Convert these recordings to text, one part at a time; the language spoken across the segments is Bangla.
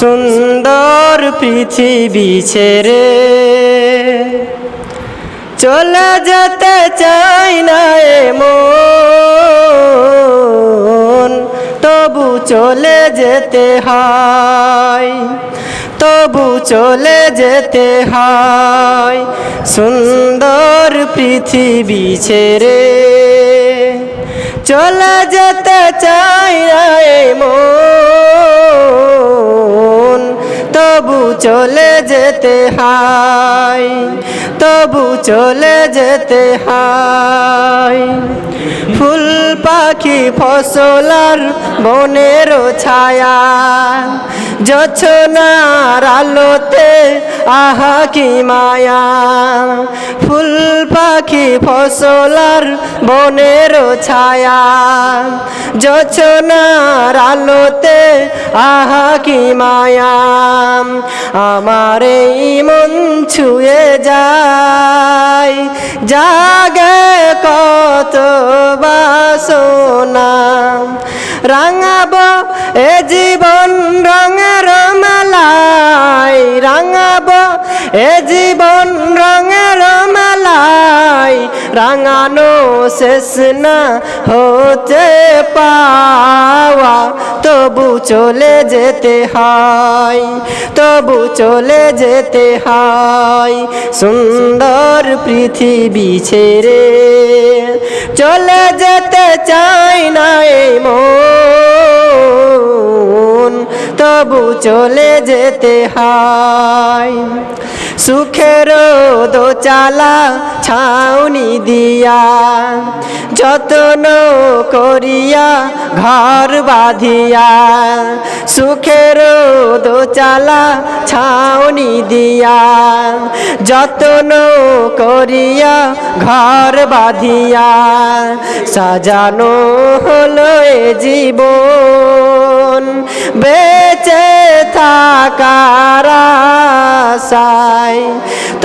সুন্দর পৃথিবী ছেড়ে। চলে যেতে চাই না এমন, তবু চলে যেতে হয়, তবু চলে যেতে হয়। সুন্দর পৃথিবী ছেড়ে। চলে যেতে চাই না মন তবু চলে যেতে হয় তবু চলে যেতে হয়। ফুল পাখি ফসলার বনের ছায়া যছনার আলোতে আহা কি মায়া। ফুল পাখি ফসলার বনের ছায়া। জোছনার আলোতে আহা কি মায়া। আমার এই মন ছুঁয়ে যায়। জাগে কত বাসনা। রাঙাব এ জীবন রঙের মালাই রাঙাব এ জীবন রঙের মালাই, রাঙানো শেষ না হতে পাওয়া। তবু চলে যেতে হয়, তবু চলে যেতে হয়। সুন্দর পৃথিবী ছেড়ে চলে যেতে চাই না এই মন। তবু চলে যেতে হয়। সুখের দোচালা ছাউনি দিয়া, যত্ন করিয়া ঘর বাঁধিয়া, সুখের দোচালা ছাউনি দিয়া, যত্ন করিয়া ঘর বাঁধিয়া। সাজানো হলো এ জীবন থাকার আশায়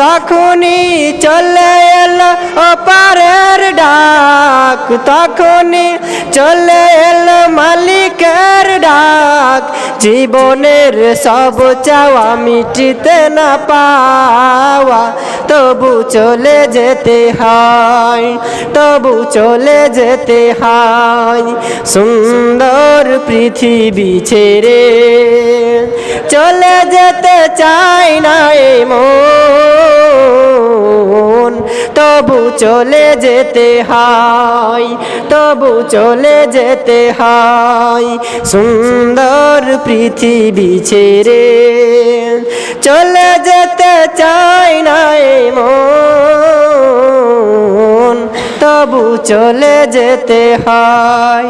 তখনই চলে এলো ওপারের ডাক। তখনই চলে এলো মালিকের ডাক জীবনের সব চাওয়া মিটিতে না পাওয়া। তবু চলে যেতে হয়, তবু চলে যেতে হয়। সুন্দর পৃথিবী ছেড়ে চলে যেতে চাই না তবু চলে যেতে হয়, তবু চলে যেতে হয়। সুন্দর পৃথিবী ছেড়ে চলে যেতে চাই না মন, তবু চলে যেতে হয়।